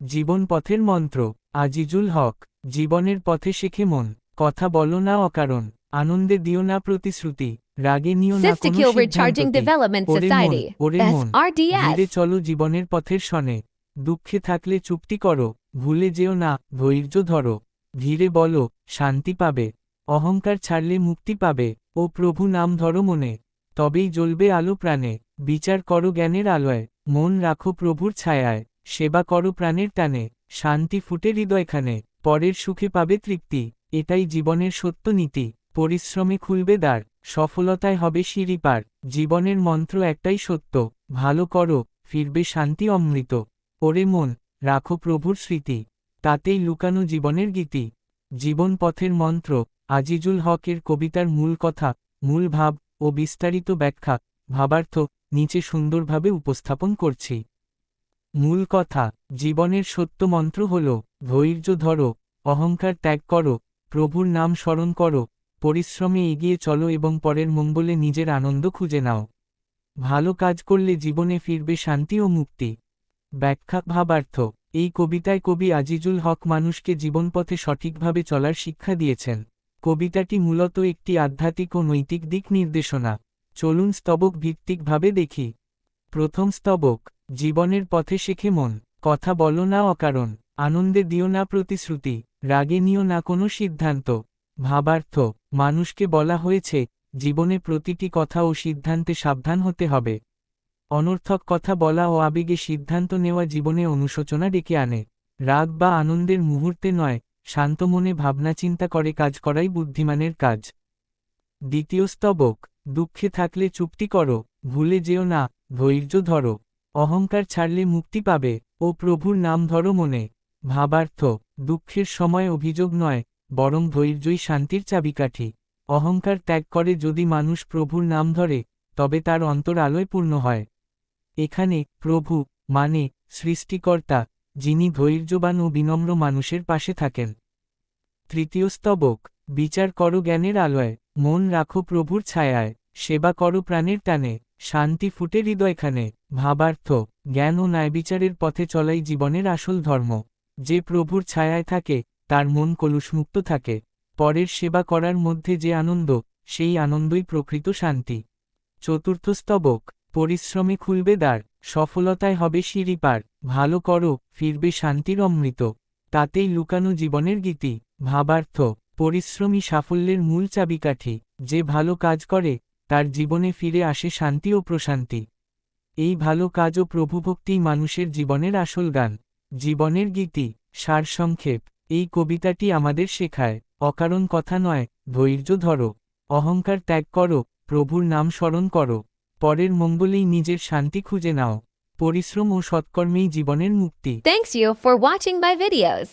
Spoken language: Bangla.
জীবন পথের মন্ত্র আজিজুল হক জীবনের পথে শেখে মন কথা বলো না অকারণ আনন্দে দিও না প্রতিশ্রুতি রাগে নিও না. ধীরে চলো জীবনের পথের সনে দুঃখে থাকলে চুপটি করো ভুলে যেও না ধৈর্য ধরো ধীরে বলো শান্তি পাবে অহংকার ছাড়লে মুক্তি পাবে ও প্রভু নাম ধরো মনে তবেই জ্বলবে আলো প্রাণে বিচার করো জ্ঞানের আলোয় মন রাখো প্রভুর ছায়ায় সেবা করো প্রাণের টানে, শান্তি ফুটে হৃদয়খানে, পরের সুখে পাবে তৃপ্তি, এটাই জীবনের সত্য নীতি, পরিশ্রমে খুলবে দ্বার, সফলতায় হবে সিঁড়ি পার, জীবনের মন্ত্র একটাই সত্য, ভালো করো, ফিরবে শান্তি অমৃত, ওরে মন, রাখো প্রভুর স্মৃতি, তাতেই লুকানো জীবনের গীতি, জীবন পথের মন্ত্র, আজিজুল হকের কবিতার মূল কথা, মূল ভাব, ও বিস্তারিত ব্যাখ্যা, ভাবার্থ, নিচে সুন্দরভাবে উপস্থাপন করছি। মূল কথা, জীবনের সত্য মন্ত্র হল, ধৈর্য ধরো, অহংকার ত্যাগ করো, প্রভুর নাম স্মরণ করো, পরিশ্রমে এগিয়ে চলো এবং পরের মঙ্গলে নিজের আনন্দ খুঁজে নাও। ভালো কাজ করলে জীবনে ফিরবে শান্তি ও মুক্তি। ব্যাখ্যা, ভাবার্থ, এই কবিতায় কবি আজিজুল হক মানুষকে জীবনপথে সঠিকভাবে চলার শিক্ষা দিয়েছেন। কবিতাটি মূলত একটি আধ্যাত্মিক ও নৈতিক দিক নির্দেশনা। চলুন স্তবক ভিত্তিকভাবে দেখি। প্রথম স্তবক জীবনের পথে শেখে মন, কথা বলো না অকারণ, আনন্দে দিও না প্রতিশ্রুতি, রাগে নিও না কোনো সিদ্ধান্ত। ভাবার্থ, মানুষকে বলা হয়েছে, জীবনে প্রতিটি কথা ও সিদ্ধান্তে সাবধান হতে হবে। অনর্থক কথা বলা ও আবেগে সিদ্ধান্ত নেওয়া জীবনে অনুশোচনা ডেকে আনে। রাগ বা আনন্দের মুহূর্তে নয়, শান্ত মনে ভাবনা চিন্তা করে কাজ করাই বুদ্ধিমানের কাজ। দ্বিতীয় স্তবক, দুঃখে থাকলে চুপটি করো, ভুলে যেও না, ধৈর্য ধরো। অহংকার ছাড়লে মুক্তি পাবে, ও প্রভুর নাম ধরো মনে। ভাবার্থ, দুঃখের সময় অভিযোগ নয়, বরং ধৈর্যই শান্তির চাবিকাঠি। অহংকার ত্যাগ করে যদি মানুষ প্রভুর নাম ধরে, তবে তার অন্তর আলোয় পূর্ণ হয়। এখানে প্রভু মানে সৃষ্টিকর্তা, যিনি ধৈর্যবান ও বিনম্র মানুষের পাশে থাকেন। তৃতীয় স্তবক, বিচার করো জ্ঞানের আলোয়, মন রাখো প্রভুর ছায়ায়। সেবা করো প্রাণের টানে, শান্তি ফুটে হৃদয়খানে, ভাবার্থ, জ্ঞান ও ন্যায়বিচারের পথে চলাই জীবনের আসল ধর্ম। যে প্রভুর ছায়ায় থাকে, তার মন কলুষমুক্ত থাকে। পরের সেবা করার মধ্যে যে আনন্দ, সেই আনন্দই প্রকৃত শান্তি। চতুর্থ স্তবক, পরিশ্রমে খুলবে দ্বার, সফলতায় হবে সিঁড়ি পার, ভালো করো, ফিরবে শান্তির অমৃত। তাতেই লুকানো জীবনের গীতি, ভাবার্থ, পরিশ্রমী সাফল্যের মূল চাবিকাঠি। যে ভালো কাজ করে তার জীবনে ফিরে আসে শান্তি ও প্রশান্তি এই ভালো কাজ ও প্রভুভক্তিই মানুষের জীবনের আসল গান, জীবনের গীতি সারসংক্ষেপ এই কবিতাটি আমাদের শেখায়, অকারণ কথা নয়, ধৈর্য ধরো, অহংকার ত্যাগ করো, প্রভুর নাম স্মরণ করো, পরের মঙ্গলেই নিজের শান্তি খুঁজে নাও, পরিশ্রম ও সৎকর্মেই জীবনের মুক্তি Thanks you for watching my videos.